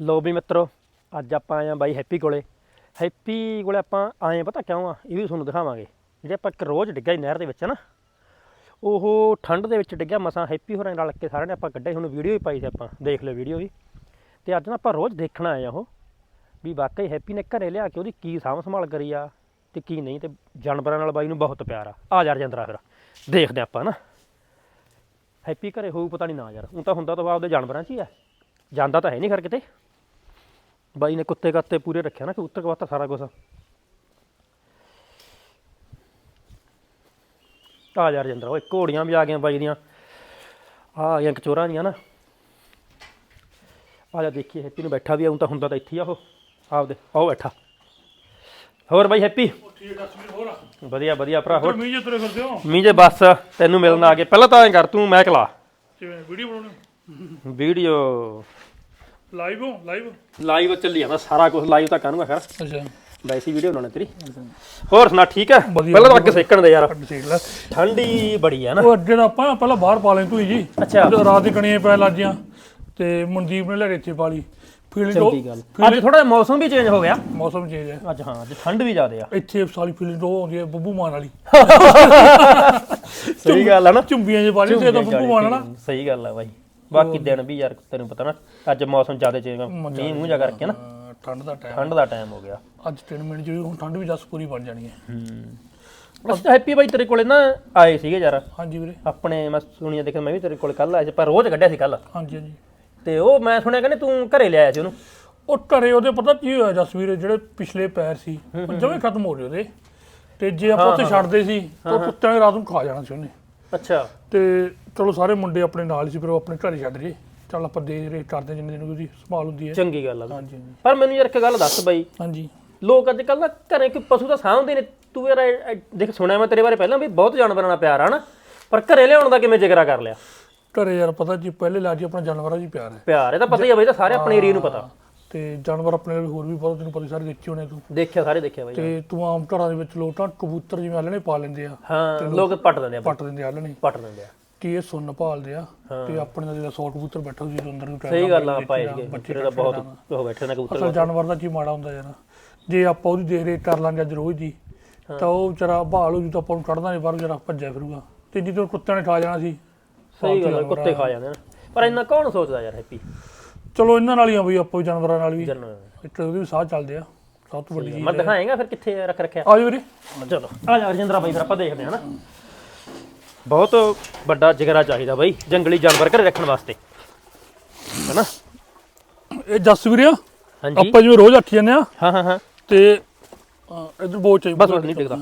ਲੋ ਵੀ ਮਿੱਤਰੋ ਅੱਜ ਆਪਾਂ ਆਏ ਆ ਬਾਈ ਹੈਪੀ ਕੋਲੇ। ਹੈਪੀ ਕੋਲੇ ਆਪਾਂ ਆਏ ਪਤਾ ਕਿਉਂ ਆ? ਇਹ ਵੀ ਤੁਹਾਨੂੰ ਦਿਖਾਵਾਂਗੇ। ਜਿਹੜੇ ਆਪਾਂ ਇੱਕ ਰੋਜ਼ ਡਿੱਗਾ ਸੀ ਨਹਿਰ ਦੇ ਵਿੱਚ ਨਾ ਉਹ ਠੰਡ ਦੇ ਵਿੱਚ ਡਿੱਗਿਆ ਮਸਾਂ ਹੈਪੀ ਹੋਰਾਂ ਨਾਲ ਕੇ ਸਾਰਿਆਂ ਨੇ ਆਪਾਂ ਕੱਢਿਆ ਸੀ, ਉਹਨੂੰ ਵੀਡੀਓ ਵੀ ਪਾਈ ਸੀ ਆਪਾਂ ਦੇਖ ਲਿਓ ਵੀਡੀਓ ਵੀ। ਤੇ ਅੱਜ ਨਾ ਆਪਾਂ ਰੋਜ਼ ਦੇਖਣ ਆਏ ਆ ਉਹ ਵੀ ਵਾਕਈ ਹੈਪੀ ਨੇ ਘਰੇ ਲਿਆ ਕੇ ਉਹਦੀ ਕੀ ਸਾਂਭ ਸੰਭਾਲ ਕਰੀ ਆ ਤੇ ਕੀ ਨਹੀਂ ਤੇ ਜਾਨਵਰਾਂ ਨਾਲ ਬਾਈ ਨੂੰ ਬਹੁਤ ਪਿਆਰ ਆ। ਆ ਯਾਰ ਜੰਦਰਾ ਫਿਰ ਦੇਖਦੇ ਆਪਾਂ ਨਾ। ਹੈਪੀ ਘਰੇ ਹੋਊ ਪਤਾ ਨਹੀਂ ਨਾ ਯਾਰ ਉਹ ਤਾਂ ਹੁੰਦਾ ਤਾਂ ਆਪਦੇ ਜਾਨਵਰਾਂ 'ਚ ਹੀ ਆ। ਜਾਂਦਾ ਤਾਂ ਹੈ ਨਹੀਂ ਘਰ ਕਿਤੇ। ਬਾਈ ਨੇ ਕੁੱਤੇ ਕੱਤੇ ਪੂਰੇ ਰੱਖਿਆ ਨਾ ਕਬੂਤਰ ਕਵਾਤਾ ਸਾਰਾ ਕੁਝ ਆ ਯਾਰ ਜਿੰਦਰ ਓਏ ਘੋੜੀਆਂ ਵੀ ਆ ਗਈਆਂ ਬਾਈ ਦੀਆਂ। ਆ ਆ ਗਈਆਂ ਕਚੋਰਾਂ ਦੀਆਂ ਨਾ। ਆ ਜਾ ਦੇਖੀਏ ਹੈਪੀ ਨੂੰ ਬੈਠਾ ਵੀ ਆਉਂ ਤਾਂ ਹੁੰਦਾ ਤਾਂ ਇੱਥੇ ਆ ਉਹ। ਆਪਦੇ ਆਓ ਬੈਠਾ। ਹੋਰ ਬਾਈ ਹੈਪੀ? ਠੀਕ ਆ ਸਵੀਰ ਹੋਰ? ਵਧੀਆ ਵਧੀਆ ਭਰਾ ਹੋਰ? ਮੀਂਹ ਤੁਰੇ ਫਿਰਦੇ ਹੋ? ਮੀਂਹ ਜੇ ਬਸ ਤੈਨੂੰ ਮਿਲਣ ਆ ਗਏ। ਪਹਿਲਾਂ ਤਾਂ ਐਂ ਕਰ ਤੂੰ ਮੈਂ ਕਲਾ ਕਿਵੇਂ ਵੀਡੀਓ ਬਣਾਉਣੀ? ਵੀਡੀਓ। ਲਾਈਵ ਹੋ ਲਾਈਵ ਲਾਈਵ ਚੱਲੀ ਜਾਂਦਾ ਸਾਰਾ ਕੁਝ ਲਾਈਵ ਤਾਂ ਕਰੂੰਗਾ ਖੈਰ ਅੱਛਾ। ਵੈਸੀ ਵੀਡੀਓ ਬਣਾਉਣੀ ਤੇਰੀ। ਹੋਰ ਸੁਣਾ ਠੀਕ ਹੈ ਪਹਿਲਾਂ ਤਾਂ ਅੱਗ ਸੇਕਣ ਦੇ ਯਾਰ। ਠੰਡੀ ਬੜੀ ਹੈ ਨਾ। ਉਹ ਅੱਗੇ ਆਪਾਂ ਪਹਿਲਾਂ ਬਾਹਰ ਪਾ ਲੈਂ ਤੂੰ ਜੀ। ਅੱਛਾ। ਰਾਤ ਦੀ ਕਣੀਆਂ ਪੈ ਲੱਜੀਆਂ ਤੇ ਮਨਦੀਪ ਨੇ ਲੈ ਇੱਥੇ ਪਾ ਲਈ। ਫੀਲਿੰਗ ਅੱਜ ਥੋੜਾ ਮੌਸਮ ਵੀ ਚੇਂਜ ਹੋ ਗਿਆ। ਮੌਸਮ ਚੇਂਜ ਹੈ। ਅੱਜ ਹਾਂ ਅੱਜ ਠੰਡ ਵੀ ਜ਼ਿਆਦੇ ਆ। ਇੱਥੇ ਸਾਰੀ ਫੀਲਿੰਗ ਉਹ ਆਉਂਦੀ ਹੈ ਬੱਬੂ ਮਾਨ ਵਾਲੀ। ਸਹੀ ਗੱਲ ਹੈ ਨਾ। ਚੁੰਬੀਆਂ ਜੇ ਪਾ ਲਈ ਤੇ ਤਾਂ ਬੱਬੂ ਮਾਨ ਵਾਲਾ ਸਹੀ ਗੱਲ ਹੈ ਬਾਈ। ਬਾਕੀ ਦਿਨ ਵੀ ਯਾਰ ਤੈਨੂੰ ਪਤਾ ਨਾ ਅੱਜ ਮੌਸਮ ਜ਼ਿਆਦਾ ਚੇਂਜ ਮੀਂਹ ਮੂੰਹ ਜਾ ਕਰਕੇ ਨਾ। ਹਾਂ, ਠੰਡ ਦਾ ਟਾਈਮ ਠੰਡ ਦਾ ਟਾਈਮ ਹੋ ਗਿਆ। ਅੱਜ 3 ਮਿੰਟ ਜਿਹੜੀ ਹੁਣ ਠੰਡ ਵੀ ਜਸ ਪੂਰੀ ਬਣ ਜਾਣੀ ਹੈ। ਹੂੰ। ਅਸ ਹੈਪੀ ਬਾਈ ਤੇਰੇ ਕੋਲੇ ਨਾ ਆਏ ਸੀਗੇ ਯਾਰ। ਹਾਂਜੀ ਵੀਰੇ। ਆਪਣੇ ਮੈਂ ਸੁਣੀਆ ਦੇਖਿਆ ਮੈਂ ਵੀ ਤੇਰੇ ਕੋਲੇ ਕੱਲ ਆਇਆ ਸੀ ਪਰ ਰੋਜ਼ ਕੱਢਿਆ ਸੀ ਕੱਲ ਹਾਂਜੀ ਹਾਂਜੀ। ਤੇ ਉਹ ਮੈਂ ਸੁਣਿਆ ਕਹਿੰਦੇ ਤੂੰ ਘਰੇ ਲਿਆਇਆ ਸੀ ਉਹਨੂੰ। ਉਹ ਘਰੇ ਉਹਦੇ ਪਤਾ ਕੀ ਹੋਇਆ ਜਸਵੀਰ ਜਿਹੜੇ ਪਿਛਲੇ ਪੈਰ ਸੀ ਉਹ ਜਮੇ ਖਤਮ ਹੋ ਗਏ ਉਹਦੇ। ਤੇ ਜੇ ਆਪਾਂ ਉੱਥੇ ਛੱਡਦੇ ਸੀ ਤਾਂ ਕੁੱਤਿਆਂ ਨੇ ਰਾਤ ਨੂੰ ਖਾ ਜਾਣਾ ਸੀ ਉਹਨੇ। ਅੱਛਾ। ਤੇ ਚਲੋ ਸਾਰੇ ਮੁੰਡੇ ਆਪਣੇ ਨਾਲ ਸੀ ਫਿਰ ਉਹ ਆਪਣੇ ਘਰੇ ਛੱਡ ਜੇ ਚੱਲ ਆਪਾਂ ਦੇ ਰਹੇ ਕਰਦੇ ਜਿੰਨੇ ਦਿਨ ਉਹਦੀ ਸੰਭਾਲ ਹੁੰਦੀ ਹੈ। ਚੰਗੀ ਗੱਲ ਆ ਹਾਂਜੀ ਹਾਂਜੀ। ਪਰ ਮੈਨੂੰ ਯਾਰ ਇੱਕ ਗੱਲ ਦੱਸ ਬਾਈ। ਹਾਂਜੀ। ਲੋਕ ਅੱਜ ਕੱਲ ਨਾ ਘਰੇ ਕੋਈ ਪਸ਼ੂ ਤਾਂ ਸਾਂਭਦੇ ਨੇ। ਤੂੰ ਯਾਰ ਇਹ- ਇਹ ਦੇਖ ਸੁਣਿਆ ਮੈਂ ਤੇਰੇ ਬਾਰੇ ਪਹਿਲਾਂ ਵੀ ਬਹੁਤ ਜਾਨਵਰਾਂ ਨਾਲ ਪਿਆਰ ਆ ਨਾ। ਪਰ ਘਰੇ ਲਿਆਉਣ ਦਾ ਕਿਵੇਂ ਜ਼ਿਕਰਾ ਕਰ ਲਿਆ? ਘਰੇ ਯਾਰ ਪਤਾ ਜੀ ਪਹਿਲੇ ਲਾਜੀ ਆਪਣਾ ਜਾਨਵਰਾਂ ਜੀ ਪਿਆਰ ਹੈ। ਪਿਆਰ ਇਹ ਤਾਂ ਪਤਾ ਹੀ ਆ ਬਾਈ ਤਾਂ ਸਾਰੇ ਆਪਣੇ ਏਰੀਆ ਨੂੰ ਪਤਾ। ਤੇ ਜਾਨਵਰ ਆਪਣੇ ਨਾਲ ਹੋਰ ਵੀ ਬਹੁਤ ਤੈਨੂੰ ਪਤਾ ਸਾਰੇ ਦੇਖੇ ਹੋਣੇ ਤੂੰ। ਦੇਖਿਆ ਸਾਰੇ ਦੇਖਿਆ ਬਾਈ ਤੇ ਤੂੰ ਆਮ ਘਰਾਂ ਦੇ ਵਿੱਚ ਲੋਕ ਤਾਂ ਕਬੂਤਰ ਜਿਵੇਂ ਆਲਣੇ ਪਾ ਲੈਂਦੇ ਆ। ਹਾਂ ਲੋਕ ਪੱਟ ਦਿੰਦੇ ਆ ਪੱਟ ਦਿੰਦੇ ਆਲਣੇ। ਪੱਟ ਦਿੰਦੇ ਆ। ਕੀ ਇਹ ਸੁੰਨ ਭਾਲਦੇ ਆ ਤੇ ਆਪਣੇ ਨਾਲ ਜਿਹੜਾ 100 ਕਬੂਤਰ ਬੈਠਾ ਸੀ ਅੰਦਰ ਨੂੰ ਸਹੀ ਗੱਲ ਆ ਪਾਏ ਬੱਚੇ ਦਾ ਬਹੁਤ ਉਹ ਬੈਠੇ ਨੇ ਕਬੂਤਰ ਅਸਲ ਜਾਨਵਰ ਦਾ ਕੀ ਮਾੜਾ ਹੁੰਦਾ ਯਾਰ। ਜੇ ਆਪਾਂ ਉਹਦੀ ਦੇਖ ਰੇਖ ਕਰ ਲਾਂਗੇ ਅੱਜ ਰੋਜ਼ ਦੀ ਤਾਂ ਉਹ ਵਿਚਾਰਾ ਬਹਾਲ ਹੋ ਜੂ ਤਾਂ ਆਪਾਂ ਨੂੰ ਕੱਢਦਾ ਨਹੀਂ ਬਾਹਰ ਜਰਾ ਭੱਜਿਆ ਫਿਰੂਗਾ। ਤੇ ਜਦੋਂ ਕੁੱਤਿਆਂ ਨੇ ਖਾ ਜਾਣਾ ਸੀ ਸਹੀ ਗੱਲ ਆ, ਕੁੱਤੇ ਖਾ ਜਾਂਦੇ ਨੇ। ਪਰ ਇੰਨਾ ਕੌਣ ਸੋਚਦਾ ਯਾਰ ਹੈਪੀ? ਚਲੋ ਇਹਨਾਂ ਨਾਲ ਹੀ ਆ ਬਈ ਆਪਾਂ ਵੀ। ਜਾਨਵਰਾਂ ਨਾਲ। ਵੀ ਇੱਕ ਉਹਦੇ ਵੀ ਸਾਹ ਚੱਲਦੇ ਆ। ਸਭ ਤੋਂ ਵੱਡੀ ਚੀਜ਼ ਮੈਂ ਦਿਖਾਏਗਾ ਫਿਰ ਕਿੱਥੇ ਰੱਖ ਰੱਖਿਆ। ਆ ਜਾਓ ਵੀਰੇ। ਚਲੋ। ਆ ਜਾ ਰਜਿੰਦਰਾ ਬਾਈ ਫਿਰ ਆਪਾਂ ਦੇਖਦੇ ਹਾਂ ਨਾ। ਬਹੁਤ ਵੱਡਾ ਜਿਗਰਾ ਚਾਹੀਦਾ ਬਾਈ ਜੰਗਲੀ ਜਾਨਵਰ ਘਰੇ ਰੱਖਣ ਵਾਸਤੇ। ਹੈਨਾ? ਇਹ ਜਸ ਵੀਰੇ ਹਾਂਜੀ। ਆਪਾਂ ਜਿਵੇਂ ਰੋਜ਼ ਅੱਠ ਜਾਂਦੇ ਆ। ਹਾਂ ਹਾਂ ਹਾਂ। ਤੇ ਇੱਧਰ ਬਹੁਤ ਚਾਹੀਦਾ। ਬਸ ਨਹੀਂ ਟਿਕਦਾ।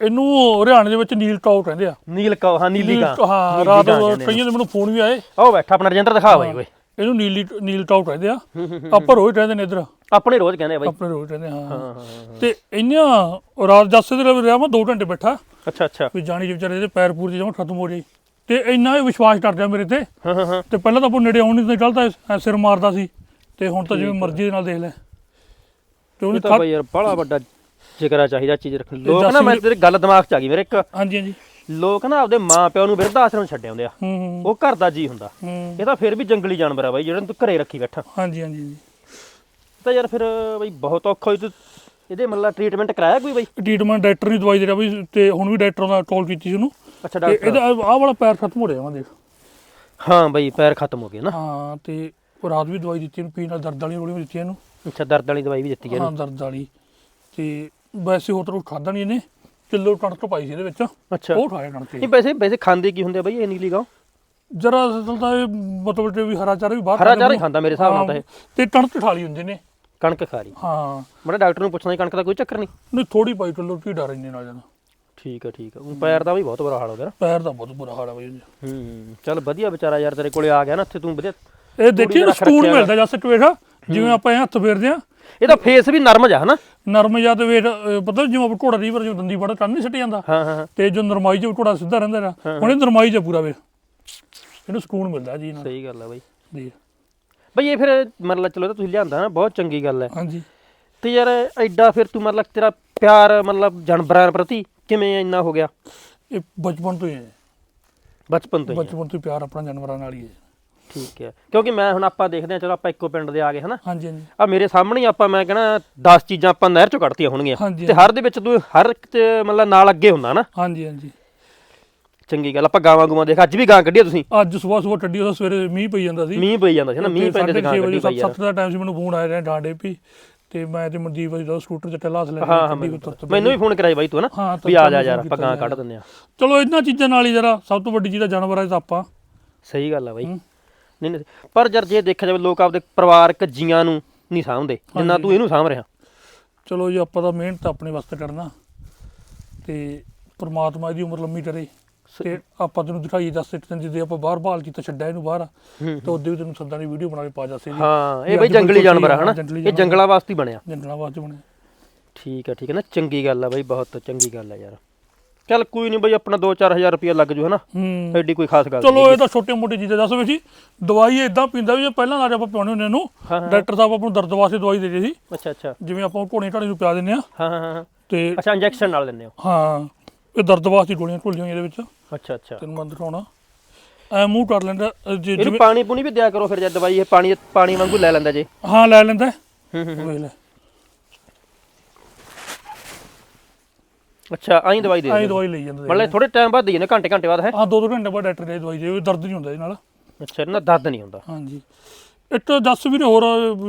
ਇਹਨੂੰ ਹਰਿਆਣੇ ਦੇ ਵਿੱਚ ਨੀਲ ਟਾਊ ਕਹਿੰਦੇ ਆ। ਨੀਲ ਕਾ ਹਾਂ ਨੀਲੀ ਕਾ ਹਾਂ ਰਾਤ ਕਈਆਂ ਦੇ ਮੈਨੂੰ ਫੋਨ ਵੀ ਆਏ। ਉਹ ਬੈਠਾ ਆਪਣਾ ਰਜਿੰਦਰ ਦਿਖਾ ਬਾਈ ਓਏ। ਇਹਨੂੰ ਨੀਲੀ ਨੀਲ ਟਾਊ ਕਹਿੰਦੇ ਆ। ਆਪਾਂ ਰੋਜ਼ ਕਹਿੰਦੇ ਨੇ ਇੱਧਰ। ਆਪਣੇ ਰੋਜ਼ ਕਹਿੰਦੇ ਆ ਬਾਈ। ਆਪਣੇ ਰੋਜ਼ ਕਹਿੰਦੇ ਹਾਂ। ਹਾਂ ਹਾਂ ਹਾਂ। ਤੇ ਇੰਨਾ ਰਾਤ ਜੱਸੇ ਦੇ ਰਿਹਾ ਮੈਂ 2 ਘੰਟੇ ਬੈਠਾ। ਅੱਛਾ ਅੱਛਾ। ਵੀ ਜਾਣੀ ਵਿਚਾਰੇ ਦੇ ਪੈਰ ਪੂਰ ਜਮਾ ਖਤਮ ਹੋ ਜਾਈ ਤੇ ਇੰਨਾ ਇਹ ਵਿਸ਼ਵਾਸ ਕਰਦੇ ਆ ਮੇਰੇ ਤੇ। ਹਾਂ ਹਾਂ ਹਾਂ। ਤੇ ਪਹਿਲਾਂ ਤਾਂ ਆਪਾਂ ਨੇੜੇ ਆਉਣ ਨਹੀਂ ਚੱਲਦਾ ਐ ਸਿਰ ਮਾਰਦਾ ਸੀ। ਤੇ ਹੁਣ ਤਾਂ ਜਿਵੇਂ ਮਰਜ਼ੀ ਦੇ ਨਾਲ ਦੇਖ ਲੈ। ਤੇ ਉਹਨੇ ਤਾਂ ਬਾਈ ਯਾਰ ਬੜਾ ਵੱਡਾ ਜਿਗਰਾ ਚਾਹੀਦਾ ਚੀਜ਼ ਰੱਖਣ ਲੋਕ ਨਾ ਮੈਂ ਤੇਰੀ ਗੱਲ ਦਿਮਾਗ 'ਚ ਆ ਗਈ ਮੇਰੇ ਇੱਕ। ਹਾਂਜੀ ਹਾਂਜੀ। ਲੋਕ ਨਾ ਆਪਦੇ ਮਾਂ ਪਿਓ ਨੂੰ ਬਿਰਧ ਆਸ਼ਰਮ ਛੱਡ ਆਉਂਦੇ ਆ। ਹੂੰ ਉਹ ਘਰ ਦਾ ਜੀ ਹੁੰਦਾ। ਹੂੰ। ਇਹ ਤਾਂ ਫਿਰ ਵੀ ਜੰਗਲੀ ਜਾਨਵਰ ਆ ਬਾਈ ਜਿਹੜਾ ਤੂੰ ਘਰੇ ਰੱਖੀ ਬੈਠਾ। ਹਾਂਜੀ ਹਾਂਜੀ ਹਾਂਜੀ। ਤਾਂ ਯਾਰ ਫਿਰ ਬਈ ਬਹੁਤ ਔਖਾ ਹੋਈ ਤੂੰ। ਇਹਦੇ ਮਤਲਬ ਟ੍ਰੀਟਮੈਂਟ ਕਰਾਇਆ ਕੋਈ ਬਈ? ਟ੍ਰੀਟਮੈਂਟ ਡਾਕਟਰ ਨੇ ਦਵਾਈ ਦੇ ਰਿਹਾ ਵੀ ਤੇ ਹੁਣ ਵੀ ਡਾਕਟਰ ਦਾ ਕਾਲ ਕੀਤੀ ਸੀ ਉਹਨੂੰ। ਅੱਛਾ ਤੇ ਡਾਕਟਰ ਇਹਦਾ ਆਹ ਵਾਲਾ ਪੈਰ ਖਤਮ ਹੋ ਰਿਹਾ ਵਾ ਦੇਖ। ਹਾਂ ਬਈ ਪੈਰ ਖਤਮ ਹੋ ਗਏ ਨਾ। ਹਾਂ ਤੇ ਉਹ ਰਾਤ ਵੀ ਦਵਾਈ ਦਿੱਤੀ ਇਹਨੂੰ ਪੀਣ ਨਾਲ ਦਰਦ ਵਾਲੀ ਗੋਲੀ ਵੀ ਦਿੱਤੀ ਇਹਨੂੰ। ਅੱਛਾ ਦਰਦ ਵਾਲੀ ਦਵਾਈ ਵੀ ਦਿੱਤੀ ਹੈ ਹਾਂ ਦਰਦ ਵਾਲੀ। ਤੇ ਵੈਸੇ ਹੋਰ ਤਾਂ ਖਾਦਾ ਨਹੀਂ ਇਹਨੇ। ਕਿਲੋ ਕਣਕ ਪਾਈ ਸੀ ਇਹਦੇ ਵਿੱਚ। ਅੱਛਾ। ਉਹ ਖਾਇਆ ਕਣਕ ਨਹੀਂ ਵੈਸੇ ਵੈਸੇ ਖਾਂਦੇ ਕੀ ਹੁੰਦੇ ਆ ਬਈ ਇਹ ਨੀਲੀ ਗਾਂ ਜਰਾ ਅਸਲ ਤਾਂ ਇਹ ਮਤਲਬ ਕਿ ਵੀ ਹਰਾ ਚਾਰਾ ਵੀ ਬਾਹਰ ਹਰਾ ਚਾਰਾ ਹੀ ਖਾਂਦਾ ਮੇਰੇ ਹਿਸਾਬ ਨਾਲ ਤਾਂ ਇਹ। ਤੇ ਕਣਕ ਠਾਲੀ ਹੁੰਦੇ ਨੇ। ਕਣਕ ਖਾ ਰਹੀ ਹਾਂ। ਮੈਂ ਡਾਕਟਰ ਨੂੰ ਪੁੱਛਣਾ ਸੀ ਕਣਕ ਦਾ ਕੋਈ ਚੱਕਰ ਨਹੀਂ? ਨਹੀਂ ਥੋੜੀ ਪਾਈ ਕਿਲੋ ਕੀ ਡਰ ਇੰਨੇ ਨਾਲ ਜਾਣਾ ਠੀਕ ਆ ਠੀਕ ਆ। ਊਂ ਪੈਰ ਦਾ ਵੀ ਬਹੁਤ ਬੁਰਾ ਹਾਲ ਹੋ ਗਿਆ ਨਾ। ਪੈਰ ਦਾ ਬਹੁਤ ਬੁਰਾ ਹਾਲ ਆ ਬਈ। ਹੂੰ ਚੱਲ ਵਧੀਆ ਵਿਚਾਰਾ ਯਾਰ ਤੇਰੇ ਕੋਲੇ ਆ ਗਿਆ ਨਾ ਇੱਥੇ ਤੂੰ ਵਧੀਆ ਇਹ ਦੇਖੀ ਰੱਖ ਮਿਲਦਾ ਜਸ ਟਵੇਠਾ ਜਿਵੇਂ ਆਪਾਂ ਇਹ ਹੱਥ ਫੇਰਦੇ ਆ ਇਹਦਾ ਫੇਸ ਵੀ ਨਰਮ ਜਾ ਹਨਾ? ਨਰਮ ਜਾਂ ਤੇ ਵੇਟ ਪਤਾ ਜਿਵੇਂ ਆਪਾਂ ਘੋੜਾ ਦੀ ਵਾਰ ਜਿਵੇਂ ਦੰਦੀ ਬੜਾ ਟੰਨ ਨਹੀਂ ਸੱਟ ਜਾਂਦਾ। ਹਾਂ ਹਾਂ ਹਾਂ। ਤੇ ਜੋ ਨਰਮਾਈ ਚ ਘੋੜਾ ਸਿੱਧਾ ਰਹਿੰਦਾ ਨਾ ਹੁਣ ਇਹ ਨਰਮਾਈ ਚ ਪੂਰਾ ਵੇ ਇਹਨੂੰ ਸਕੂਨ ਮਿਲਦਾ ਜੀ ਨਾਲ ਸਹੀ ਗੱਲ ਆ ਬਈ। ਜੀ। ਬਈ ਇਹ ਫਿਰ ਮਤਲਬ ਚਲੋ ਤੁਸੀਂ ਲਿਆਂਦਾ ਨਾ ਬਹੁਤ ਚੰਗੀ ਗੱਲ ਹੈ। ਹਾਂਜੀ। ਤੇ ਯਾਰ ਐਡਾ ਫਿਰ ਤੂੰ ਮਤਲਬ ਤੇਰਾ ਪਿਆਰ ਮਤਲਬ ਜਾਨਵਰਾਂ ਪ੍ਰਤੀ ਕਿਵੇਂ ਇੰਨਾ ਹੋ ਗਿਆ? ਇਹ ਬਚਪਨ ਤੋਂ ਹੀ ਹੈ। ਬਚਪਨ ਤੋਂ ਹੀ। ਬਚਪਨ ਤੋਂ ਹੀ ਪਿਆਰ ਆਪਣਾ ਜਾਨਵਰਾਂ ਨਾਲ ਹੀ ਹੈ। ਠੀਕ ਹੈ। ਕਿਉਂਕਿ ਮੈਂ ਹੁਣ ਆਪਾਂ ਦੇਖਦੇ ਹਾਂ ਚਲੋ ਆਪਾਂ ਇੱਕੋ ਪਿੰਡ ਦੇ ਆ ਗਏ ਹਨਾ? ਹਾਂਜੀ ਹਾਂਜੀ। ਆ ਮੇਰੇ ਸਾਹਮਣੇ ਹੀ ਆਪਾਂ ਮੈਂ ਕਹਿੰਦਾ 10 ਚੀਜ਼ਾਂ ਆਪਾਂ ਨਹਿਰ ਚੋਂ ਕੱਢਤੀਆਂ ਹੋਣਗੀਆਂ। ਹਾਂਜੀ, ਤੇ ਹਰ ਦੇ ਵਿੱਚ ਤੂੰ ਹਰ ਇੱਕ ਚ ਮਤਲਬ ਨਾਲ ਅੱਗੇ ਹੁੰਦਾ ਨਾ ਹਾਂਜੀ ਹਾਂਜੀ। ਚੰਗੀ ਗੱਲ ਆਪਾਂ ਗਾਵਾਂ ਗੂਵਾਂ ਦੇਖ ਅੱਜ ਵੀ ਗਾਂ ਕੱਢੀ ਆ ਤੁਸੀਂ? ਅੱਜ ਸਵੇਰ ਸਵੇਰ ਟੱਡੀ ਉਹ ਸਵੇਰੇ ਮੀਂਹ ਪਈ ਜਾਂਦਾ ਸੀ। ਮੀਂਹ ਪਈ ਜਾਂਦਾ ਸੀ ਨਾ ਮੀਂਹ ਪੈਂਦੇ ਤੇ ਗਾਂ ਕੱਢੀ ਪਈ ਆ। 7 ਦਾ ਟਾਈਮ ਸੀ ਮੈਨੂੰ ਫੋਨ ਆਇਆ ਰਿਹਾ ਡਾਂਡੇ ਪੀ ਤੇ ਮੈਂ ਤੇ ਮਨਦੀਪ ਜੀ ਦਾ ਸਕੂਟਰ ਤੇ ਟੱਲਾ ਲੈ ਹਾਂ ਹਾਂ ਮੈਨੂੰ ਮੈਨੂੰ ਵੀ ਫੋਨ ਕਰਾਈ ਬਾਈ ਤੂੰ ਨਾ ਹਾਂ ਵੀ ਆ ਜਾ ਯਾਰ ਆਪਾਂ ਗਾਂ ਕੱਢ ਦਿੰਦੇ ਆ। ਚਲੋ ਇਹਨਾਂ ਚੀਜ਼ਾਂ ਨਾਲ ਹੀ ਜਰਾ ਸਭ ਤੋਂ ਵੱਡੀ ਚੀਜ਼ ਤਾਂ ਜਾਨਵਰ ਹੈ ਤਾਂ ਆਪਾਂ ਸਹੀ ਗੱਲ ਆ ਬਾਈ। ਹੂੰ। ਨਹੀਂ ਨਹੀਂ। ਪਰ ਜਰ ਜੇ ਦੇਖਿਆ ਜਾਵੇ ਲੋਕ ਆਪਦੇ ਪਰਿਵਾਰਕ ਜੀਆਂ ਨੂੰ ਨਹੀਂ ਸਾਂਭਦੇ ਜਿੰਨਾ ਤੂੰ ਇਹਨੂੰ ਸਾਂਭ ਰਿਹਾ। ਚਲੋ ਜੀ ਆਪਾਂ ਤਾਂ ਮਿਹਨਤ ਆਪਣੇ ਵਾਸਤੇ ਕਰਨਾ। ਤੇ ਪ੍ਰਮਾਤਮਾ ਦੀ ਉਮਰ ਲੰਮੀ ਕਰੇ। ਤੇ ਆਪਾਂ ਤੈਨੂੰ ਦਿਖਾਈ ਦੱਸ ਦਿੱਤੇ ਜਿੱਦੇ ਆਪਾਂ ਬਾਹਰ ਭਾਲ ਕੀਤਾ ਛੱਡਿਆ ਇਹਨੂੰ ਬਾਹਰ। ਹੂੰ। ਤੇ ਉਹਦੇ ਵੀ ਤੈਨੂੰ ਸੱਦਾਂ ਦੀ ਵੀਡੀਓ ਬਣਾ ਕੇ ਪਾ ਜੀ ਹਾਂ ਵੀ ਇਹ ਬਈ ਜੰਗਲੀ ਜਾਨਵਰ ਆ ਸਹੀ ਹਨਾ ਇਹ। ਜੰਗਲਾਂ ਵਾਸਤੇ ਹੀ ਬਣਿਆ। ਜੰਗਲਾਂ ਵਾਸਤੇ ਬਣੇ ਠੀਕ ਹੈ ਠੀਕ ਹੈ ਨਾ ਚੰਗੀ ਗੱਲ ਆ ਬਈ ਬਹੁਤ ਚੰਗੀ ਗੱਲ ਆ ਯਾਰ। ਚੱਲ ਕੋਈ ਨਹੀਂ ਬਈ ਆਪਣਾ 2-4000 ਰੁਪਇਆ ਲੱਗ ਜੂ ਹਨਾ? ਹੂੰ। ਐਡੀ ਕੋਈ ਖਾਸ ਗੱਲ ਚਲੋ ਇਹ ਤਾਂ ਛੋਟੇ ਮੋਟੇ ਚੀਜ਼ਾਂ ਦੱਸ ਵੀ ਸੀ ਦਵਾਈ ਇਦਾਂ ਪੀਂਦਾ ਵੀ ਜੇ ਪਹਿਲਾਂ ਨਾਲ ਆਪਾਂ ਪਿਆਉਣੇ ਹੁੰਦੇ ਹਾਂ। ਡਾਕਟਰ ਸਾਹਿਬ ਆਪਾਂ ਨੂੰ ਦਰਦ ਵਾਸਤੇ ਦਵਾਈ ਦੇ ਦੇ ਸੀ। ਅੱਛਾ ਅੱਛਾ। ਜਿਵੇਂ ਆਪਾਂ ਘੋੜੇ ਢਾਣੀ ਨੂੰ ਪਿਆ ਦਿੰਦੇ ਆ। ਹਾਂ ਹਾਂ ਹਾਂ ਤੇ ਅੱਛਾ ਇੰਜੈਕਸ਼ਨ ਨਾਲ ਦਿੰਦੇ ਹੋ? ਹਾਂ ਇਹ ਦਰਦ ਵਾਸਤੇ ਗੋਲੀਆਂ ਢੋਲੀਆਂ ਇਹਦੇ ਵਿੱਚ। ਅੱਛਾ ਅੱਛਾ। ਤੈਨੂੰ ਮੈਂ ਦਿਖਾਉਣਾ। ਐ ਮੂੰਹ ਕਰ ਲੈਂਦਾ ਜੇ ਜਿਵੇਂ ਪਾਣੀ ਪੂਣੀ ਵੀ ਦਿਆ ਕਰੋ ਫਿਰ ਜਦ ਦਵਾਈ ਇਹ ਪਾਣੀ ਪਾਣੀ ਵਾਂਗੂ ਲੈ ਲੈਂਦਾ ਜੇ। ਹਾਂ ਲੈ ਲੈਂਦਾ। ਹੈ। ਹੂੰ ਲੈ। ਅੱਛਾ ਆਈ ਦਵਾਈ ਦੇ ਐਂ ਦਿੰਦੇ। ਦਵਾਈ ਲਈ ਜਾਂਦਾ ਮਤਲਬ ਥੋੜੇ ਟਾਈਮ ਬਾਅਦ ਦੇਈਏ ਨਾ ਘੰਟੇ ਘੰਟੇ ਬਾਅਦ ਹੈ? ਹਾਂ ਦੋ ਦੋ ਘੰਟੇ ਬਾਅਦ ਡਾਕਟਰ ਦੇ ਦਵਾਈ ਦੇ ਦਰਦ ਨਹੀਂ ਹੁੰਦਾ ਇਹਦੇ ਨਾਲ। ਅੱਛਾ ਨਾ ਦਰਦ ਨਹੀਂ ਹੁੰਦਾ। ਹਾਂਜੀ। ਇੱਕ ਦੱਸ ਵੀ ਹੋਰ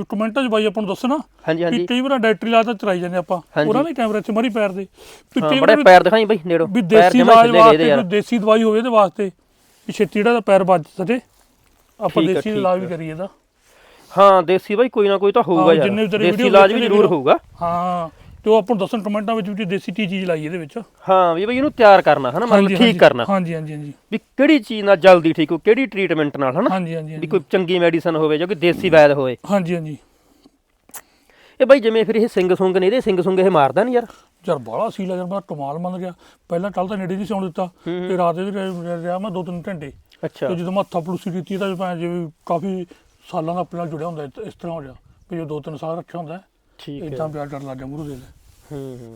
ਕਮੈਂਟਾਂ 'ਚ ਬਾਈ ਆਪਾਂ ਨੂੰ ਦੱਸਣਾ ਹਾਂਜੀ ਵੀ ਹਾਂਜੀ। ਕਈ ਵਾਰ ਡਾਕਟਰੀ ਇਲਾਜ ਤਾਂ ਚਲਾਈ ਜਾਂਦੇ ਆਪਾਂ। ਹਾਂਜੀ। ਉਹਨਾਂ ਦੇ ਕੈਮਰੇ 'ਚ ਮਰੀ ਪੈਰ ਦੇ। ਵੀ ਹਾਂ ਕਈ ਬੜੇ ਵਾਰ ਪੈਰ ਦਿਖਾਈ ਬਈ ਨੇੜੋ। ਵੀ ਪੈਰ ਦੇਸੀ ਜਮਾਂ ਇਲਾਜ ਵਾਸਤੇ ਯਾਰ। ਕੋਈ ਦੇਸੀ ਦਵਾਈ ਹੋਵੇ ਇਹਦੇ ਵਾਸਤੇ ਵੀ ਛੇਤੀ ਜਿਹੜਾ ਦਾ ਪੈਰ ਵੱਜ ਸਕੇ ਆਪਾਂ ਠੀਕ ਆ, ਦੇਸੀ ਠੀਕ ਇਲਾਜ ਵੀ ਆ। ਕਰੀਏ ਇਹਦਾ। ਹਾਂ ਦੇਸੀ ਬਈ ਕੋਈ ਨਾ ਕੋਈ ਤਾਂ ਹੋਊਗਾ ਹਾਂ, ਯਾਰ। ਜਿੰਨੇ ਵੀ ਤੇਰੇ ਦੇਸੀ video ਇਲਾਜ ਵੀ ਦੇਖੇ ਜ਼ਰੂਰ ਨੇ ਹੋਊਗਾ। ਹਾਂ। ਤੇ ਉਹ ਆਪਾਂ ਨੂੰ ਦੱਸਣ ਕਮੈਂਟਾਂ ਵਿੱਚ ਵੀ ਦੇਸੀ ਟੀ ਚੀਜ਼ ਲਾਈ ਇਹਦੇ ਵਿੱਚ। ਹਾਂ ਵੀ ਬਈ ਇਹਨੂੰ ਤਿਆਰ ਕਰਨਾ ਹਨਾ ਮਤਲਬ ਠੀਕ ਕਰਨਾ। ਹਾਂਜੀ ਹਾਂਜੀ ਹਾਂਜੀ। ਵੀ ਕਿਹੜੀ ਚੀਜ਼ ਨਾਲ ਜਲਦੀ ਠੀਕ ਹੋ ਕਿਹੜੀ ਟ੍ਰੀਟਮੈਂਟ ਨਾਲ ਹਨਾ? ਹਾਂਜੀ ਹਾਂਜੀ ਵੀ ਕੋਈ ਚੰਗੀ ਮੈਡੀਸਨ ਹੋਵੇ ਜੋ ਕਿ ਦੇਸੀ ਵੈਦ ਹੋਵੇ। ਹਾਂਜੀ ਹਾਂਜੀ। ਇਹ ਬਈ ਜਿਵੇਂ ਫਿਰ ਇਹ ਸਿੰਘ ਸੁੰਗ ਨੇ ਇਹਦੇ ਸਿੰਘ ਸੁੰਗ ਇਹ ਮਾਰਦਾ ਨਹੀਂ ਯਾਰ? ਯਾਰ ਬਾਹਲਾ ਸੀ ਲੱਗਦਾ ਬੜਾ ਕਮਾਲ ਮੰਨ ਗਿਆ। ਪਹਿਲਾਂ ਕੱਲ ਤਾਂ ਨੇੜੇ ਨਹੀਂ ਸੌਣ ਦਿੱਤਾ ਤੇ ਰਾਤ ਦੇ ਰਿਹਾ ਮੈਂ ਦੋ ਤਿੰਨ ਘੰਟੇ। ਅੱਛਾ। ਤੇ ਜਦੋਂ ਮੈਂ ਹੱਥਾਂ ਪਲੂਸੀ ਕੀਤੀ ਤਾਂ ਜਿਵੇਂ ਕਾਫੀ ਸਾਲਾਂ ਦਾ ਆਪਣੇ ਨਾਲ ਜੁੜਿਆ ਹੁੰਦਾ ਇਸ- ਤਰ੍ਹਾਂ ਹੋ ਜਾ ਵੀ ਜੋ ਦੋ ਤਿੰਨ ਸਾਲ ਰੱਖਿਆ ਹੁੰਦਾ। ਠੀਕ ਹੈ। ਇਦਾਂ ਪਿਆਰ ਕਰ ਲੱਗ ਗਿਆ ਮੂਰੂ ਦੇ ਹੂੰ ਹੂੰ।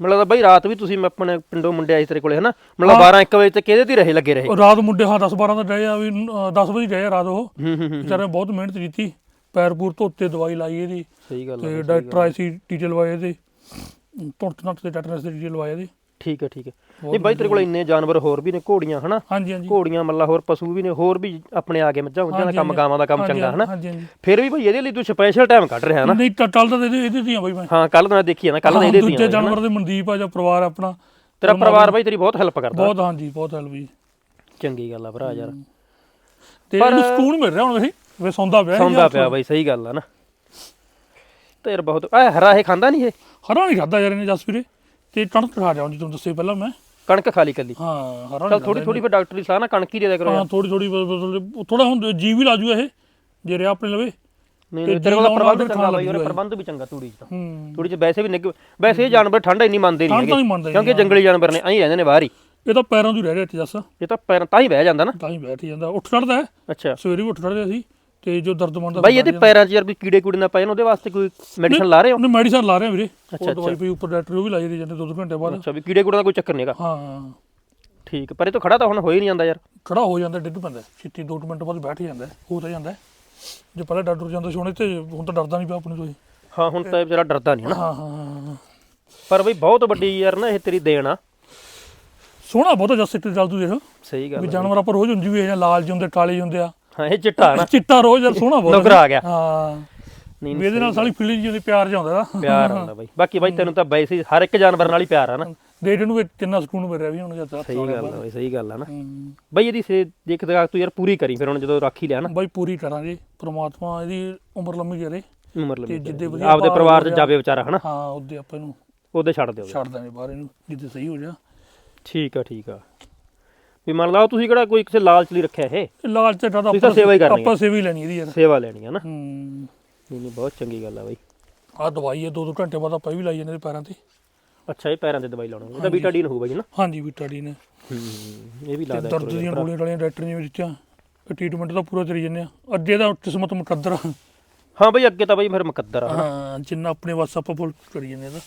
ਮਤਲਬ ਤਾਂ ਬਈ ਰਾਤ ਵੀ ਤੁਸੀਂ ਆਪਣੇ ਪਿੰਡੋਂ ਮੁੰਡੇ ਆਏ ਤੇਰੇ ਕੋਲੇ ਹਨਾ? ਮਤਲਬ 12 1 ਵਜੇ ਤੱਕ ਇਹਦੇ ਤੇ ਰਹੇ ਲੱਗੇ ਰਹੇ? ਉਹ ਰਾਤ ਮੁੰਡੇ ਹਾਂ 10 12 ਦਾ ਰਹੇ ਆ ਵੀ 10 ਵਜੇ ਰਹੇ ਆ ਰਾਤ ਉਹ। ਹੂੰ ਹੂੰ ਹੂੰ। ਵਿਚਾਰੇ ਬਹੁਤ ਮਿਹਨਤ ਕੀਤੀ। ਪੈਰ ਪੂਰ ਧੋਤੇ ਦਵਾਈ ਲਾਈ ਇਹਦੀ। ਸਹੀ ਗੱਲ ਤੇ ਹੈ ਡਾਕਟਰ ਆਏ ਸੀ ਟੀਕੇ ਲਵਾਏ ਇਹਦੇ। ਟੁੱਟ ਨੱਟ ਦੇ ਟੈਟਨਸ ਦੇ ਟੀਕੇ ਲਵਾਏ ਇਹਦੇ। ਠੀਕ ਹੈ ਠੀਕ ਹੈ। ਨਹੀਂ ਬਾਈ ਤੇਰੇ ਕੋਲ ਇੰਨੇ ਜਾਨਵਰ ਹੋਰ ਵੀ ਨੇ ਘੋੜੀਆਂ ਹਨਾ? ਹਾਂਜੀ ਹਾਂਜੀ। ਘੋੜੀਆਂ ਮੱਲਾ ਹੋਰ ਪਸ਼ੂ ਵੀ ਨੇ ਹੋਰ ਵੀ ਆਪਣੇ ਆ ਗਏ ਮੱਝਾਂ ਮੁੱਝਾਂ ਦਾ ਕੰਮ। ਗਾਵਾਂ ਦਾ ਕੰਮ ਚੰਗਾ ਹਨਾ? ਹਾਂਜੀ ਹਾਂਜੀ। ਫਿਰ ਵੀ ਬਈ ਇਹਦੇ ਲਈ ਤੂੰ ਸਪੈਸ਼ਲ ਟਾਈਮ ਕੱਢ ਰਿਹਾ ਹਨਾ? ਨਹੀਂ ਤਾਂ ਕੱਲ ਤਾਂ ਇਹਦੇ ਇਹਦੇ ਦੀਆਂ ਬਾਈ ਮੈਂ। ਹਾਂ ਕੱਲ ਤਾਂ ਮੈਂ ਦੇਖੀ ਨਾ ਕੱਲ ਤਾਂ ਇਹਦੇ ਦੂਜੇ ਦੀਆਂ ਜਾਨਵਰ ਦੇ ਮਨਦੀਪ ਆ ਜਾਂ ਪਰਿਵਾਰ ਆਪਣਾ। ਤੇਰਾ ਪਰਿਵਾਰ ਬਾਈ ਤੇਰੀ ਬਹੁਤ ਹੈਲਪ ਕਰਦਾ। ਬਹੁਤ ਹਾਂਜੀ ਬਹੁਤ ਹੈਲਪ ਜੀ। ਚੰਗੀ ਗੱਲ ਆ ਭਰਾ ਯਾਰ। ਤੇ ਇਹਨੂੰ ਸਕੂਨ ਮਿਲ ਰਿਹਾ ਹੁਣ ਵੇ ਵੇ ਸੌਂਦਾ ਪਿਆ ਸੌਂਦਾ। ਪਿਆ ਬਾਈ ਸਹੀ ਗੱਲ ਆ ਨਾ। ਤੇ ਯਾਰ ਬਹੁਤ ਆ ਹਰਾ ਇਹ ਖਾਂਦਾ ਨਹੀਂ ਇਹ? ਹਰਾ ਨਹੀਂ ਖਾਦਾ ਯਾਰ ਇਹਨੇ ਜਸ ਵੀਰੇ ਤੇ ਕਣਕ ਖਾ ਜਾ ਜੀ ਤੁਹਾਨੂੰ ਦੱਸੇ ਪਹਿਲਾਂ ਮੈਂ। ਕਣਕ ਖਾ ਲਈ ਕੱਲੀ ਹਾਂ ਹਰਾ ਚਲ ਥੋੜੀ ਥੋੜੀ ਫਿਰ ਡਾਕਟਰ ਦੀ ਸਲਾਹ ਨਾਲ ਕਣਕ ਹੀ ਦੇ ਦਿਆ ਕਰੋ ਹਾਂ ਥੋੜੀ ਥੋੜੀ ਥੋੜਾ ਹੁਣ ਜੀ ਵੀ ਲਾਜੂ ਇਹ ਜੇ ਰਿਹਾ ਆਪਣੇ ਲਵੇ। ਨਹੀਂ ਤੇਰੇ ਕੋਲ ਪ੍ਰਬੰਧ ਚੰਗਾ ਬਾਈ ਲੱਗ ਪ੍ਰਬੰਧ ਵੀ ਚੰਗਾ ਤੂੜੀ ਚ ਤਾਂ। ਤੂੜੀ ਚ ਵੈਸੇ ਵੀ ਨਿੱਘ ਵੈਸੇ ਇਹ ਜਾਨਵਰ ਠੰਡ ਇੰਨੀ ਮੰਨਦੇ ਨਹੀਂ ਹੈਗੇ ਕਿਉਂਕਿ ਜੰਗਲੀ ਜਾਨਵਰ ਨੇ ਐਂ ਰਹਿੰਦੇ ਨੇ ਬਾਹਰ ਹੀ। ਇਹ ਤਾਂ ਪੈਰਾਂ ਤੋਂ ਹੀ ਰਹਿ ਰਿਹਾ ਇੱਥੇ ਜੱਸ। ਇਹ ਤਾਂ ਪੈਰਾਂ ਤਾਂ ਹੀ ਬਹਿ ਜਾਂਦਾ ਨਾ। ਤਾਂ ਹੀ ਬੈਠ ਜਾਂਦਾ। ਉੱਠ ਖੜਦਾ ਹੈ। ਅੱਛਾ। ਸਵੇਰੇ ਵੀ ਉੱਠ ਖੜਦੇ ਸੀ ਤੇ ਜੋ ਦਰਦ ਮੰਨਦਾ ਬਾਈ ਇਹਦੇ ਪੈਰਾਂ 'ਚ ਯਾਰ ਕੋਈ ਕੀੜੇ ਕੂੜੇ ਨਾ ਪਏ ਨੇ ਉਹਦੇ ਵਾਸਤੇ ਕੋਈ ਮੈਡੀਸਨ ਲਾ ਰਹੇ ਹੋ? ਉਹਨੇ ਮੈਡੀਸਨ ਲਾ ਰਹੇ ਵੀਰੇ। ਅੱਛਾ, ਉਹ ਦਵਾਈ ਪਈ ਉੱਪਰ ਡਾਕਟਰ ਉਹ ਵੀ ਲਾਈ ਜਾਂਦੇ ਦੋ ਦੋ ਘੰਟੇ ਬਾਅਦ। ਅੱਛਾ ਵੀ ਕੀੜੇ ਕੂੜੇ ਦਾ ਕੋਈ ਚੱਕਰ ਨਹੀਂਗਾ ਹਾਂ। ਠੀਕ ਪਰ ਇਹ ਤੋਂ ਖੜਾ ਤਾਂ ਹੁਣ ਹੋ ਹੀ ਨਹੀਂ ਜਾਂਦਾ ਯਾਰ। ਖੜਾ ਹੋ ਜਾਂਦਾ ਡਿੱਗ ਪੈਂਦਾ ਛੇਤੀ 2 ਮਿੰਟ ਬਾਅਦ ਬੈਠ ਜਾਂਦਾ ਹੋ ਤਾਂ ਜਾਂਦਾ। ਜੇ ਪਹਿਲਾਂ ਡਾਕਟਰ ਜਾਂਦਾ ਸੀ ਹੁਣ ਤੇ ਹੁਣ ਤਾਂ ਡਰਦਾ ਨਹੀਂ ਪਿਆ ਆਪਣੀ ਤੋਂ ਹੀ ਹੁਣ ਤਾਂ ਵਿਚਾਰਾ ਡਰਦਾ ਨਹੀਂ ਹਨਾ ਹਾਂ ਹਾਂ ਪਰ ਬਈ ਬਹੁਤ ਵੱਡੀ ਯਾਰ ਨਾ ਇਹ ਤੇਰੀ ਦੇਣ ਆ। ਸੋਹਣਾ ਬਹੁਤ ਜੱਸੇ ਤੇ ਚੱਲ ਤੂੰ ਦੇਖ। ਸਹੀ ਗੱਲ ਵੀ। ਜਾਨਵਰ ਆਪਾਂ ਰੋਜ਼ ਉਂਝ ਵੀ ਇਹ ਲਾਲ ਜਿਹੇ ਹੁੰਦੇ ਕਾਲੇ ਹੁੰਦੇ ਆ। ਹਾਂ ਇਹ ਚਿੱਟਾ ਨਾ। ਚਿੱਟਾ ਰੋਜ਼ ਯਾਰ ਸੋਹਣਾ ਬਹੁਤ ਨੁਕਰਾ ਆ ਗਿਆ। ਹਾਂ। ਨਹੀਂ ਇਹਦੇ ਨਾਲ ਸਾਲੀ ਫੀਲਿੰਗ ਜਿਹੀ ਪਿਆਰ ਜਿਹਾ ਹੁੰਦਾ ਦਾ ਪਿਆਰ ਹੁੰਦਾ ਬਾਈ। ਬਾਕੀ ਬਾਈ ਤੈਨੂੰ ਤਾਂ ਵੈਸੇ ਹਰ ਇੱਕ ਜਾਨਵਰ ਨਾਲ ਹੀ ਪਿਆਰ ਆ ਨਾ। ਦੇਖ ਵੀ ਕਿੰਨਾ ਸਕੂਨ ਮਿਲ ਰਿਹਾ ਵੀ ਹੁਣ ਜਦ ਸਹੀ ਗੱਲ ਆ ਬਾਈ ਸਹੀ ਗੱਲ ਆ ਨਾ। ਬਾਈ ਇਹਦੀ ਸੇ ਦੇਖ ਦਗਾ ਤੂੰ ਯਾਰ ਪੂਰੀ ਕਰੀ ਫਿਰ ਹੁਣ ਜਦੋਂ ਰੱਖੀ ਲਿਆ ਨਾ। ਬਾਈ ਪੂਰੀ ਕਰਾਂਗੇ। ਪ੍ਰਮਾਤਮਾ ਇਹਦੀ ਉਮਰ ਲੰਮੀ ਕਰੇ। ਉਮਰ ਤੇ ਲੰਮੀ ਜਿੱਦੇ। ਵਧੀਆ ਆਪਦੇ ਪਰਿਵਾਰ 'ਚ। ਜਾਵੇ ਵਿਚਾਰਾ ਹਨਾ। ਹਾਂ ਉਹਦੇ ਆਪਾਂ ਇਹਨੂੰ ਉਹਦੇ ਛੱਡ ਦਿਓ। ਛੱਡ ਦਾਂਗੇ ਬਾਹਰ ਇਹਨੂੰ ਜਿੱਦੇ ਸਹੀ ਹੋ ਜਾ। ਠੀਕ ਆ ਠੀਕ ਆ। ਵੀ ਮੰਨ ਲਓ ਤੁਸੀਂ ਕਿਹੜਾ ਕੋਈ ਕਿਸੇ ਲਾਲਚ ਲਈ ਰੱਖਿਆ ਇਹ? ਇਹ ਲਾਲਚ ਤੇ ਤਾਂ ਤੁਸੀਂ ਤਾਂ ਸੇਵਾ ਹੀ ਕਰਨੀ ਆਪਾਂ ਸੇਵਾ ਹੀ ਲੈਣੀ ਇਹਦੀ ਯਾਰ। ਸੇਵਾ ਲੈਣੀ ਹੈ ਨਾ। ਹੂੰ। ਨਹੀਂ ਨਹੀਂ ਬਹੁਤ ਚੰਗੀ ਗੱਲ ਆ ਬਾਈ। ਆ ਦਵਾਈ ਹੈ ਦੋ ਦੋ ਘੰਟੇ ਬਾਅਦ ਆਪਾਂ ਇਹ ਵੀ ਲਾਈ ਜਾਂਦੇ ਪੈਰਾਂ ਤੇ। ਅੱਛਾ ਇਹ ਪੈਰਾਂ ਤੇ ਦਵਾਈ ਲਾਉਣੀ ਇਹਦਾ ਬੀਟਾਡੀਨ ਹੋਊ ਬਾਈ ਨਾ। ਹਾਂਜੀ ਵਿਟਾਡੀ ਨੇ ਹੂੰ ਇਹ ਵੀ ਤੇ ਲਾ ਦਿਆ ਦਰਦ ਦੀਆਂ। ਗੋਲੀਆਂ ਡਾਲੀਆਂ ਡਾਕਟਰ ਨੇ ਵੀ ਦਿੱਤੀਆਂ। ਇਹ ਟ੍ਰੀਟਮੈਂਟ ਤਾਂ ਪੂਰਾ ਕਰੀ ਜੰਨੇ ਆ। ਅੱਗੇ ਦਾ ਕਿਸਮਤ ਮੁਕੱਦਰ ਆ। ਹਾਂ ਬਾਈ ਅੱਗੇ ਤਾਂ ਬਾਈ ਫਿਰ ਮੁਕੱਦਰ ਆ। ਹਾਂ ਜਿੰਨਾ ਆਪਣੇ ਵਾਸ ਆਪਾਂ ਫੁੱਲ ਕਰੀ ਜੰਨੇ ਇਹਦਾ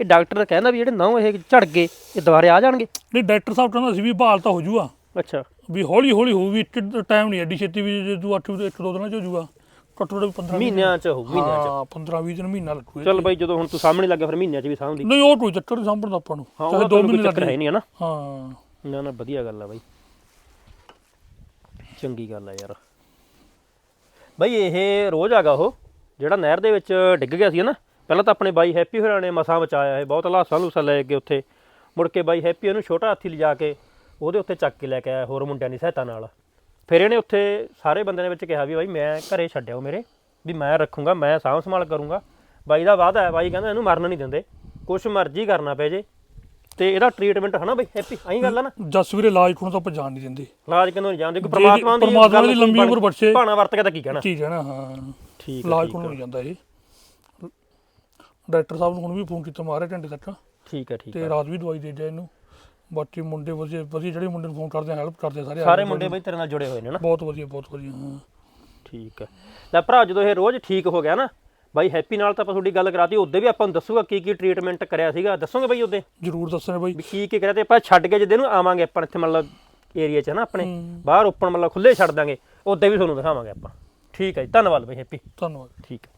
ਇਹ ਡਾਕਟਰ ਕਹਿੰਦਾ ਵੀ ਜਿਹੜੇ ਨੌ ਇਹ ਝੜ ਗਏ ਇਹ ਦੁਬਾਰੇ ਆ ਜਾਣਗੇ। ਨਹੀਂ ਡਾਕਟਰ ਸਾਹਿਬ ਕਹਿੰਦਾ ਸੀ ਵੀ ਬਹਾਲ ਤਾਂ ਹੋ ਜੂਗਾ। ਅੱਛਾ। ਵੀ ਹੌਲੀ ਹੌਲੀ ਹੋਊ ਵੀ ਟਾਈਮ ਨਹੀਂ ਐਡੀ ਛੇਤੀ ਵੀ ਜੇ ਤੂੰ 8 ਇੱਕ ਦੋ ਦਿਨਾਂ ਚ ਹੋ ਜਾਊਗਾ ਘੱਟੋ ਘੱਟ 15 ਮਹੀਨਿਆਂ ਚ ਹੋਊ ਮਹੀਨਿਆਂ ਚ। ਹਾਂ 15 20 ਦਿਨ ਮਹੀਨਾ ਲੱਗੂ ਚੱਲ। ਬਾਈ ਜਦੋਂ ਹੁਣ ਤੂੰ ਸਾਹਮਣੇ ਲੱਗਾ ਫਿਰ ਮਹੀਨਿਆਂ ਚ ਵੀ ਸਾਂਭਦੀ ਨਹੀਂ ਉਹ ਕੋਈ ਚੱਕਰ ਨਹੀਂ ਸਾਂਭਣ ਦਾ ਆਪਾਂ ਨੂੰ। ਹਾਂ ਚਾਹੇ ਉਹ ਦੋ ਦੋ ਮਹੀਨੇ ਚੱਕਰ ਹੈ ਲੱਗੇ ਨਹੀਂ ਹਨਾ ਹਾਂ। ਨਾ ਨਾ ਵਧੀਆ ਗੱਲ ਆ ਬਾਈ। ਚੰਗੀ ਗੱਲ ਆ ਯਾਰ। ਬਾਈ ਇਹ ਰੋਜ਼ ਆਗਾ ਉਹ ਜਿਹੜਾ ਨਹਿਰ ਦੇ ਵਿੱਚ ਡਿੱਗ ਗਿਆ ਸੀ ਨਾ। ਪਹਿਲਾਂ ਤਾਂ ਆਪਣੇ ਬਾਈ ਹੈਪੀ ਹੋਰਾਂ ਨੇ ਮਸਾਂ ਬਚਾਇਆ ਇਹ ਬਹੁਤ ਲਾਸਾਂ ਲੂਸਾਂ ਲੈ ਕੇ ਉੱਥੇ। ਮੁੜ ਕੇ ਬਾਈ ਹੈਪੀ ਉਹਨੂੰ ਛੋਟਾ ਹਾਥੀ ਲਿਜਾ ਕੇ ਉਹਦੇ ਉੱਤੇ ਚੱਕ ਕੇ ਲੈ ਕੇ ਆਇਆ ਹੋਰ ਮੁੰਡਿਆਂ ਦੀ ਸਹਾਇਤਾ ਨਾਲ। ਫਿਰ ਇਹਨੇ ਉੱਥੇ ਸਾਰੇ ਬੰਦਿਆਂ ਦੇ ਵਿੱਚ ਕਿਹਾ ਵੀ ਬਾਈ ਮੈਂ ਘਰੇ ਛੱਡਿਓ ਮੇਰੇ ਵੀ ਮੈਂ ਰੱਖੂੰਗਾ ਮੈਂ ਸਾਂਭ ਸੰਭਾਲ ਕਰੂੰਗਾ। ਬਾਈ ਦਾ ਵਾਅਦਾ ਹੈ ਬਾਈ ਕਹਿੰਦਾ ਇਹਨੂੰ ਮਰਨ ਨਹੀਂ ਦਿੰਦੇ ਕੁਛ ਮਰਜ਼ੀ ਕਰਨਾ ਪੈ ਜੇ। ਤੇ ਇਹਦਾ ਟ੍ਰੀਟਮੈਂਟ ਹਨਾ ਬਈ ਹੈਪੀ ਆਈ ਗੱਲ ਆ ਨਾ? ਜਸ ਵੀਰੇ ਇਲਾਜ ਕੋਲ ਤਾਂ ਆਪਾਂ ਜਾਣ ਨਹੀਂ ਦਿੰਦੇ। ਇਲਾਜ ਕਿਨੂੰ ਨਹੀਂ ਜਾਣਦੇ ਜੇ ਪ੍ਰਮਾਤਮਾ ਦੀ ਪ੍ਰਮਾਤਮਾ ਦੀ ਲੰਬੀ ਉਮਰ ਬਖਸ਼ੇ। ਭਾਣਾ ਵਰਤ ਕੇ ਤਾਂ ਕੀ ਕਹਿਣਾ? ਹੈ ਨਾ ਹਾਂ। ਠੀਕ ਹੈ ਇਲਾਜ ਹੈ, ਨਹੀਂ ਜਾਂਦਾ ਇਹ। ਡਾਕਟਰ ਸਾਹਿਬ ਨੂੰ ਹੁਣ ਵੀ ਫੋਨ ਕੀਤਾ ਮਾਰੇ ਘੰਟੇ। ਤੱਕ ਠੀਕ ਹੈ ਠੀਕ ਤੇ ਹੈ। ਰਾਤ ਵੀ ਦਵਾਈ ਦੇ ਦਿਆ ਇਹਨੂੰ। ਬਾਕੀ ਮੁੰਡੇ ਵਧੀਆ ਵਧੀਆ ਜਿਹੜੇ ਮੁੰਡੇ ਨੂੰ ਫੋਨ ਕਰਦੇ ਆ ਹੈਲਪ ਕਰਦੇ ਆ ਸਾਰੇ। ਸਾਰੇ ਮੁੰਡੇ ਬਈ ਤੇਰੇ ਨਾਲ ਜੁੜੇ ਹੋਏ ਨੇ ਨਾ? ਬਹੁਤ ਵਧੀਆ ਬਹੁਤ ਵਧੀਆ ਹਾਂ। ਠੀਕ ਹੈ। ਲੈ ਭਰਾ ਜਦੋਂ ਇਹ ਰੋਜ਼ ਠੀਕ ਹੋ ਗਿਆ ਨਾ ਬਾਈ ਹੈਪੀ ਨਾਲ ਤਾਂ ਆਪਾਂ ਤੁਹਾਡੀ ਗੱਲ ਕਰਾਤੀ ਉਹਦੇ ਵੀ ਆਪਾਂ ਨੂੰ ਦੱਸੂਗਾ ਕੀ ਕੀ ਟ੍ਰੀਟਮੈਂਟ ਕਰਿਆ ਸੀਗਾ। ਦੱਸੋਗੇ ਬਾਈ ਉਹਦੇ? ਜਰੂਰ ਦੱਸਣਾ ਬਾਈ। ਵੀ ਕੀ ਕੀ ਕਰਿਆ ਤੇ ਆਪਾਂ ਛੱਡ ਕੇ ਜਿੱਦੇ ਨੂੰ ਆਵਾਂਗੇ ਆਪਾਂ ਇੱਥੇ ਮਤਲਬ ਏਰੀਆ 'ਚ ਨਾ ਆਪਣੇ। ਬਾਹਰ ਓਪਨ ਮਤਲਬ ਖੁੱਲੇ ਛੱਡ ਦਾਂਗੇ ਉਹਦੇ ਵੀ ਤੁਹਾਨੂੰ ਦਿਖਾਵਾਂਗੇ ਆਪਾਂ। ਠੀਕ ਹੈ ਜੀ ਧੰਨਵਾਦ ਬਾਈ ਹੈਪੀ ਧੰਨਵਾਦ। ਠੀਕ ਹੈ।